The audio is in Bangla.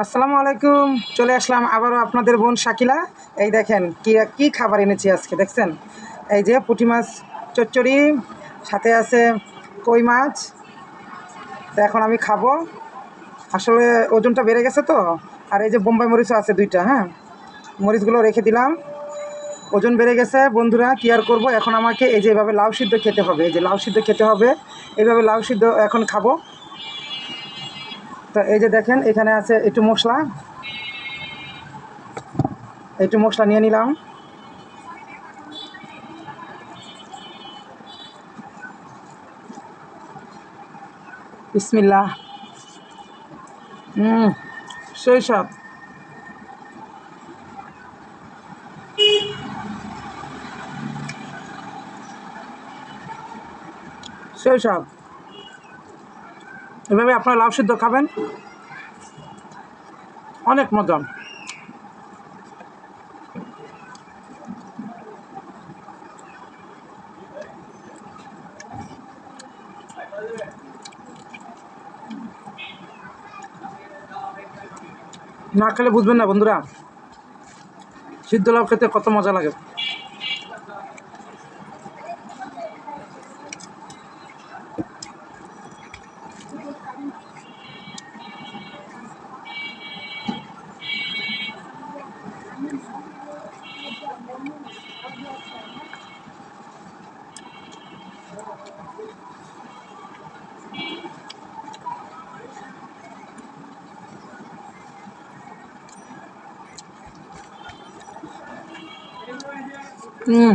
আসসালামু আলাইকুম, চলে আসলাম আবারও আপনাদের বোন শাকিলা। এই দেখেন, কি কি খাবার এনেছি আজকে, দেখছেন? এই যে পুঁটি মাছ, চচ্চড়ি, সাথে আছে কই মাছ। এখন আমি খাব। আসলে ওজনটা বেড়ে গেছে তো, আর এই যে বোম্বাই মরিচও আছে দুইটা হ্যাঁ? মরিচগুলো রেখে দিলাম। ওজন বেড়ে গেছে, বন্ধুরা, কি আর করব? এখন আমাকে এই যে এভাবে লাউ সিদ্ধ খেতে হবে, এই যে লাউ সিদ্ধ খেতে হবে এইভাবে লাউ সিদ্ধ এখন খাব। তো এই যে দেখেন, এখানে আছে একটু মশলা। একটু মশলা নিয়ে নিলাম। বিসমিল্লাহ। হুম সেই সব। সেই সব। এভাবে আপনারা লাউ সিদ্ধ খাবেন। অনেক মজা। না খেলে বুঝবেন না বন্ধুরা। সিদ্ধ লাউ খেতে কত মজা লাগে। হুম